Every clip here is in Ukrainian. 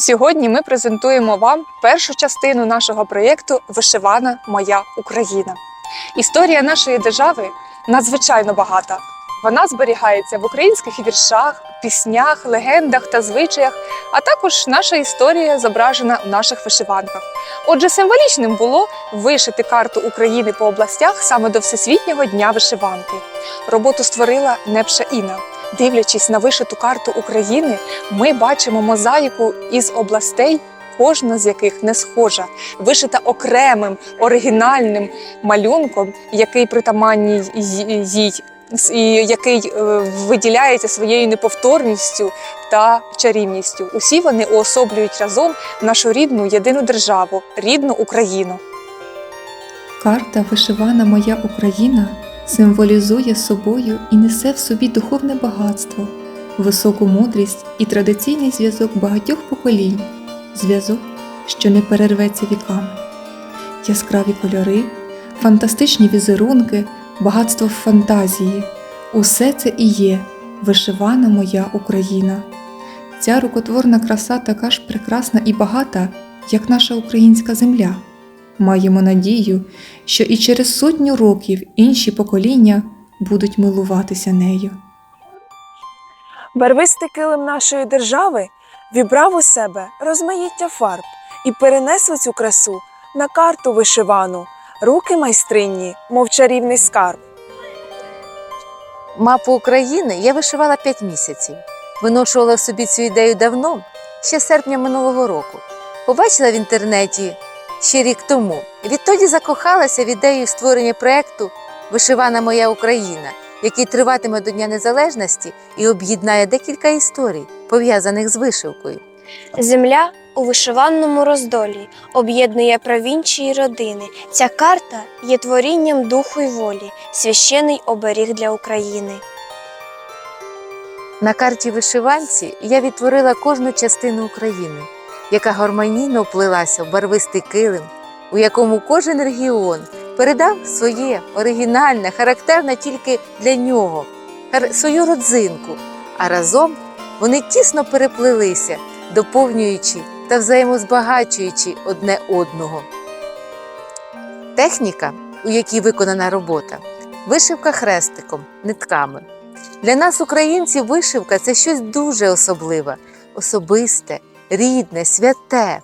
Сьогодні ми презентуємо вам першу частину нашого проєкту Вишивана Моя Україна. Історія нашої держави надзвичайно багата. Вона зберігається в українських віршах, піснях, легендах та звичаях, а також наша історія зображена в наших вишиванках. Отже, символічним було вишити карту України по областях саме до Всесвітнього дня вишиванки. Роботу створила Непша Інна. Дивлячись на вишиту карту України, ми бачимо мозаїку із областей, кожна з яких не схожа, вишита окремим оригінальним малюнком, який притаманній їй, і який е, виділяється своєю неповторністю та чарівністю. Усі вони уособлюють разом нашу рідну єдину державу, рідну Україну. Карта Вишивана Моя Україна символізує собою і несе в собі духовне багатство, високу мудрість і традиційний зв'язок багатьох поколінь, зв'язок, що не перерветься віками. Яскраві кольори, фантастичні візерунки, багатство фантазії усе це і є вишивана моя Україна. Ця рукотворна краса така ж прекрасна і багата, як наша українська земля. Маємо надію, що і через сотню років інші покоління будуть милуватися нею. Барвистий килим нашої держави вібрав у себе розмаїття фарб і перенесли цю красу на карту вишивану, руки майстрині, мов чарівний скарб. Мапу України я вишивала 5 місяців. Виношувала собі цю ідею давно, ще серпня минулого року. Побачила в інтернеті ще рік тому. Відтоді закохалася в ідею створення проєкту Вишивана моя Україна, який триватиме до Дня Незалежності і об'єднає декілька історій, пов'язаних з вишивкою. Земля у вишиваному роздолі об'єднує провінчії й родини. Ця карта є творінням духу й волі, священий оберіг для України. На карті вишиванці я відтворила кожну частину України, яка гармонійно вплилася в барвистий килим, у якому кожен регіон передав своє оригінальне, характерне тільки для нього, свою родзинку, а разом вони тісно переплилися, доповнюючи та взаємозбагачуючи одне одного. Техніка, у якій виконана робота, вишивка хрестиком, нитками. Для нас, українців, вишивка це щось дуже особливе, особисте, рідне, святе.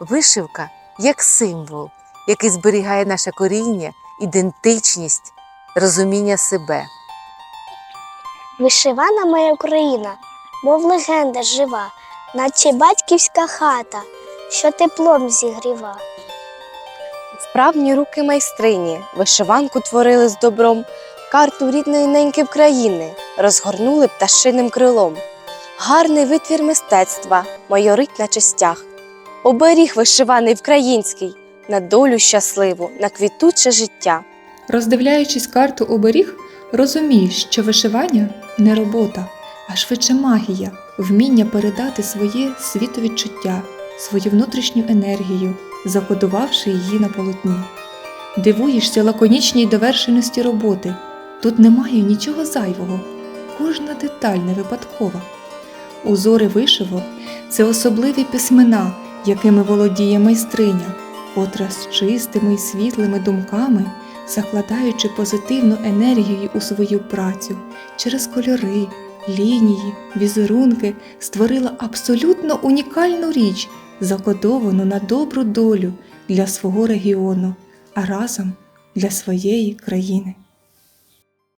Вишивка як символ, який зберігає наше коріння, ідентичність, розуміння себе. Вишивана моя Україна, мов легенда жива, наче батьківська хата, що теплом зігріва. Вправні руки майстрині вишиванку творили з добром, карту рідної неньки країни розгорнули пташиним крилом. Гарний витвір мистецтва майорить на частях. Оберіг вишиваний український на долю щасливу, на квітуче життя. Роздивляючись карту оберіг, розумієш, що вишивання не робота, а швидше магія, вміння передати своє світовідчуття, свою внутрішню енергію, закодувавши її на полотні. Дивуєшся лаконічній довершеності роботи. Тут немає нічого зайвого, кожна деталь не випадкова. Узори вишивок це особливі письмена, якими володіє майстриня, котра з чистими й світлими думками, закладаючи позитивну енергію у свою працю через кольори, лінії, візерунки, створила абсолютно унікальну річ, закодовану на добру долю для свого регіону, а разом для своєї країни.